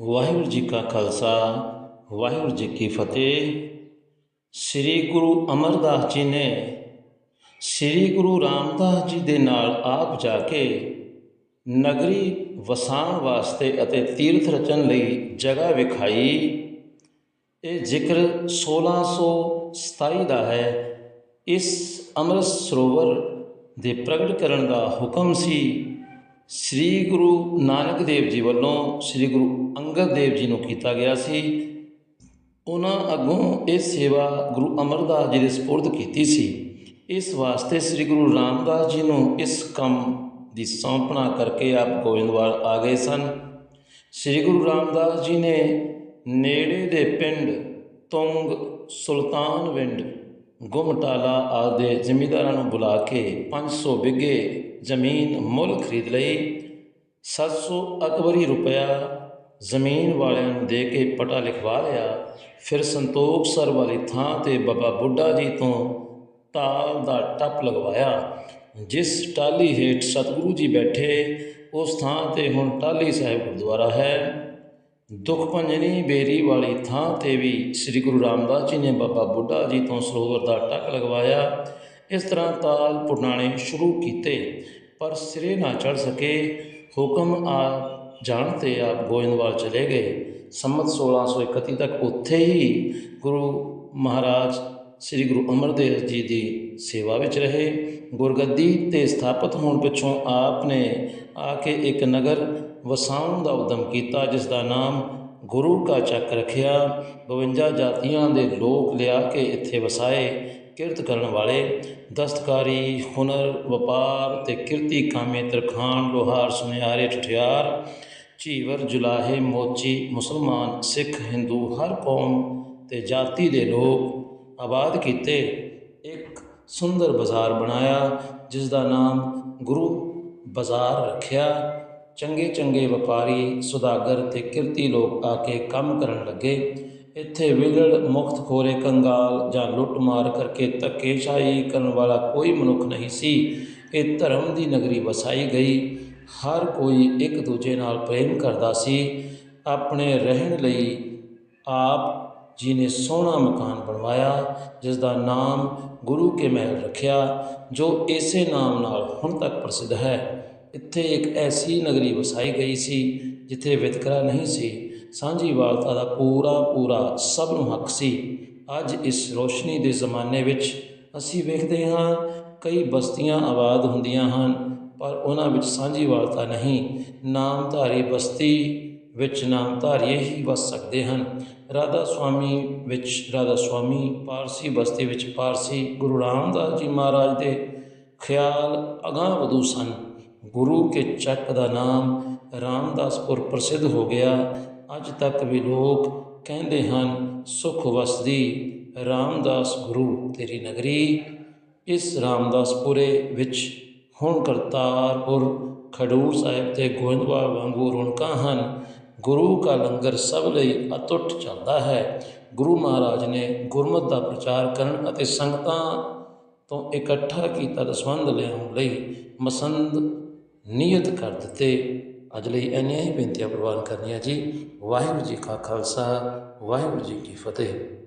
ਵਾਹਿਗੁਰੂ ਜੀ ਕਾ ਖਾਲਸਾ, ਵਾਹਿਗੁਰੂ ਜੀ ਕੀ ਫਤਿਹ। ਸ੍ਰੀ ਗੁਰੂ ਅਮਰਦਾਸ ਜੀ ਨੇ ਸ੍ਰੀ ਗੁਰੂ ਰਾਮਦਾਸ ਜੀ ਦੇ ਨਾਲ ਆਪ ਜਾ ਕੇ ਨਗਰੀ ਵਸਾਉਣ ਵਾਸਤੇ ਅਤੇ ਤੀਰਥ ਰਚਨ ਲਈ ਜਗ੍ਹਾ ਵਿਖਾਈ। ਇਹ ਜ਼ਿਕਰ 1627 ਦਾ ਹੈ। ਇਸ ਅੰਮ੍ਰਿਤ ਸਰੋਵਰ ਦੇ ਪ੍ਰਗਟ ਕਰਨ ਦਾ ਹੁਕਮ ਸੀ ਸ੍ਰੀ ਗੁਰੂ ਨਾਨਕ ਦੇਵ ਜੀ ਵੱਲੋਂ ਸ੍ਰੀ ਗੁਰੂ ਅੰਗਦ ਦੇਵ ਜੀ ਨੂੰ ਕੀਤਾ ਗਿਆ ਸੀ। ਉਹਨਾਂ ਅੱਗੋਂ ਇਹ ਸੇਵਾ ਗੁਰੂ ਅਮਰਦਾਸ ਜੀ ਦੇ ਸਪੁਰਦ ਕੀਤੀ ਸੀ। ਇਸ ਵਾਸਤੇ ਸ੍ਰੀ ਗੁਰੂ ਰਾਮਦਾਸ ਜੀ ਨੂੰ ਇਸ ਕੰਮ ਦੀ ਸੌਂਪਣਾ ਕਰਕੇ ਆਪ ਗੋਇੰਦਵਾਲ ਆ ਗਏ ਸਨ। ਸ੍ਰੀ ਗੁਰੂ ਰਾਮਦਾਸ ਜੀ ਨੇ ਨੇੜੇ ਦੇ ਪਿੰਡ ਤੁੰਗ ਸੁਲਤਾਨਵਿੰਡ ਗੁਮਟਾਲਾ ਆਦਿ ਜ਼ਿਮੀਂਦਾਰਾਂ ਨੂੰ ਬੁਲਾ ਕੇ 500 ਬਿੱਗੇ ਜ਼ਮੀਨ ਮੁੱਲ ਖਰੀਦ ਲਈ। 700 ਅਕਬਰੀ ਰੁਪਇਆ ਜ਼ਮੀਨ ਵਾਲਿਆਂ ਨੂੰ ਦੇ ਕੇ ਪਟਾ ਲਿਖਵਾ ਲਿਆ। ਫਿਰ ਸੰਤੋਖ ਸਰ ਵਾਲੀ ਥਾਂ ਤੇ ਬਾਬਾ ਬੁੱਢਾ ਜੀ ਤੋਂ ਤਾਲ ਦਾ ਟੱਪ ਲਗਵਾਇਆ। ਜਿਸ ਟਾਲੀ ਹੇਠ ਸਤਿਗੁਰੂ ਜੀ ਬੈਠੇ, ਉਸ ਥਾਂ ਤੇ ਹੁਣ ਟਾਲੀ ਸਾਹਿਬ ਗੁਰਦੁਆਰਾ ਹੈ। ਦੁੱਖ ਭੰਜਨੀ ਬੇਰੀ ਵਾਲੀ ਥਾਂ ਤੇ ਵੀ ਸ੍ਰੀ ਗੁਰੂ ਰਾਮਦਾਸ ਜੀ ਨੇ ਬਾਬਾ ਬੁੱਢਾ ਜੀ ਤੋਂ ਸਰੋਵਰ ਦਾ ਟੱਕ ਲਗਵਾਇਆ। ਇਸ ਤਰ੍ਹਾਂ ਤਾਲ ਪੁਰਾਣੇ ਸ਼ੁਰੂ ਕੀਤੇ, ਪਰ ਸਿਰੇ ਨਾ ਚੜ ਸਕੇ। ਹੁਕਮ ਆ ਜਾਣ ਤੇ ਆਪ ਗੋਇੰਦਵਾਲ ਚਲੇ ਗਏ। ਸੰਮਤ 1631 ਤੱਕ ਉੱਥੇ ਹੀ ਗੁਰੂ ਮਹਾਰਾਜ ਸ੍ਰੀ ਗੁਰੂ ਅਮਰਦੇਵ ਜੀ ਦੀ ਸੇਵਾ ਵਿੱਚ ਰਹੇ। ਗੁਰਗੱਦੀ ਤੇ ਸਥਾਪਿਤ ਹੋਣ ਪਿੱਛੋਂ ਆਪ ਨੇ ਆ ਕੇ ਇੱਕ ਨਗਰ ਵਸਾਉਣ ਦਾ ਉਦਮ ਕੀਤਾ, ਜਿਸ ਦਾ ਨਾਮ ਗੁਰੂ ਕਾ ਚੱਕ ਰੱਖਿਆ। 52 ਜਾਤੀਆਂ ਦੇ ਲੋਕ ਲਿਆ ਕੇ ਇੱਥੇ ਵਸਾਏ। ਕਿਰਤ ਕਰਨ ਵਾਲੇ, ਦਸਤਕਾਰੀ, ਹੁਨਰ, ਵਪਾਰ ਤੇ ਕਿਰਤੀ ਕਾਮੇ ਤਰਖਾਨ ਲੋਹਾਰ, ਸੁਨਿਆਰੇ, ਠਠਿਆਰ, ਝੀਵਰ, ਜੁਲਾਹੇ, ਮੋਚੀ, ਮੁਸਲਮਾਨ, ਸਿੱਖ, ਹਿੰਦੂ, ਹਰ ਕੌਮ ਤੇ ਜਾਤੀ ਦੇ ਲੋਕ ਆਬਾਦ ਕੀਤੇ। ਇੱਕ ਸੁੰਦਰ ਬਾਜ਼ਾਰ ਬਣਾਇਆ, ਜਿਸ ਦਾ ਨਾਮ ਗੁਰੂ ਬਾਜ਼ਾਰ ਰੱਖਿਆ। ਚੰਗੇ ਚੰਗੇ ਵਪਾਰੀ, ਸੁਦਾਗਰ ਤੇ ਕਿਰਤੀ ਲੋਕ ਆ ਕੇ ਕੰਮ ਕਰਨ ਲੱਗੇ। ਇੱਥੇ ਵਿਗੜ, ਮੁਕਤ ਖੋਰੇ, ਕੰਗਾਲ ਜਾਂ ਲੁੱਟ ਮਾਰ ਕਰਕੇ ਧੱਕੇਸ਼ਾਹੀ ਕਰਨ ਵਾਲਾ ਕੋਈ ਮਨੁੱਖ ਨਹੀਂ ਸੀ। ਇਹ ਧਰਮ ਦੀ ਨਗਰੀ ਵਸਾਈ ਗਈ। ਹਰ ਕੋਈ ਇੱਕ ਦੂਜੇ ਨਾਲ ਪ੍ਰੇਮ ਕਰਦਾ ਸੀ। ਆਪਣੇ ਰਹਿਣ ਲਈ ਆਪ ਜੀ ਨੇ ਸੋਹਣਾ ਮਕਾਨ ਬਣਵਾਇਆ ਜਿਸ ਦਾ ਨਾਮ ਗੁਰੂ ਕੇ ਮਹਿਲ ਰੱਖਿਆ, ਜੋ ਇਸੇ ਨਾਮ ਨਾਲ ਹੁਣ ਤੱਕ ਪ੍ਰਸਿੱਧ ਹੈ। ਇੱਥੇ ਇੱਕ ਐਸੀ ਨਗਰੀ ਵਸਾਈ ਗਈ ਸੀ ਜਿੱਥੇ ਵਿਤਕਰਾ ਨਹੀਂ ਸੀ, ਸਾਂਝੀ ਸਾਂਝੀਵਾਲਤਾ ਦਾ ਪੂਰਾ ਪੂਰਾ ਸਭ ਨੂੰ ਹੱਕ ਸੀ। ਅੱਜ ਇਸ ਰੋਸ਼ਨੀ ਦੇ ਜ਼ਮਾਨੇ ਵਿੱਚ ਅਸੀਂ ਵੇਖਦੇ ਹਾਂ ਕਈ ਬਸਤੀਆਂ ਆਬਾਦ ਹੁੰਦੀਆਂ ਹਨ, ਪਰ ਉਹਨਾਂ ਵਿੱਚ ਸਾਂਝੀ ਸਾਂਝੀਵਾਲਤਾ ਨਹੀਂ, ਨਾਮਧਾਰੀ ਬਸਤੀ ਵਿੱਚ ਨਾਮਧਾਰੀਏ ਹੀ ਵਸ ਸਕਦੇ ਹਨ। ਰਾਧਾ ਸੁਆਮੀ ਵਿੱਚ ਰਾਧਾ ਸੁਆਮੀ, ਪਾਰਸੀ ਬਸਤੀ ਵਿੱਚ ਪਾਰਸੀ, ਗੁਰੂ ਰਾਮਦਾਸ ਜੀ ਮਹਾਰਾਜ ਦੇ ਖਿਆਲ ਅਗਾਂਹ ਵਧੂ ਸਨ। ਗੁਰੂ ਕੇ ਚੱਕ ਦਾ ਨਾਮ ਰਾਮਦਾਸਪੁਰ ਪ੍ਰਸਿੱਧ ਹੋ ਗਿਆ। ਅੱਜ ਤੱਕ ਵੀ ਲੋਕ ਕਹਿੰਦੇ ਹਨ, ਸੁਖ ਵਸਦੀ ਰਾਮਦਾਸ ਗੁਰੂ ਤੇਰੀ ਨਗਰੀ। ਇਸ ਰਾਮਦਾਸਪੁਰੇ ਵਿੱਚ ਹੁਣ ਕਰਤਾਰਪੁਰ ਖਡੂਰ ਸਾਹਿਬ ਤੇ ਗੋਇੰਦਵਾਲ ਵਾਂਗੂ ਰੌਣਕਾਂ ਹਨ। ਗੁਰੂ ਕਾ ਲੰਗਰ ਸਭ ਲਈ ਅਟੁੱਟ ਚੱਲਦਾ ਹੈ। ਗੁਰੂ ਮਹਾਰਾਜ ਨੇ ਗੁਰਮਤ ਦਾ ਪ੍ਰਚਾਰ ਕਰਨ ਅਤੇ ਸੰਗਤਾਂ ਤੋਂ ਇਕੱਠਾ ਕੀਤਾ ਦਸਵੰਧ ਲਿਆਉਣ ਲਈ ਮਸੰਦ ਨੀਅਤ ਕਰ ਦਿੱਤੇ। ਅੱਜ ਲਈ ਇੰਨੀਆਂ ਹੀ ਬੇਨਤੀਆਂ ਪ੍ਰਵਾਨ ਕਰਨੀਆਂ ਜੀ। ਵਾਹਿਗੁਰੂ ਜੀ ਕਾ ਖਾਲਸਾ, ਵਾਹਿਗੁਰੂ ਜੀ ਕੀ ਫਤਿਹ।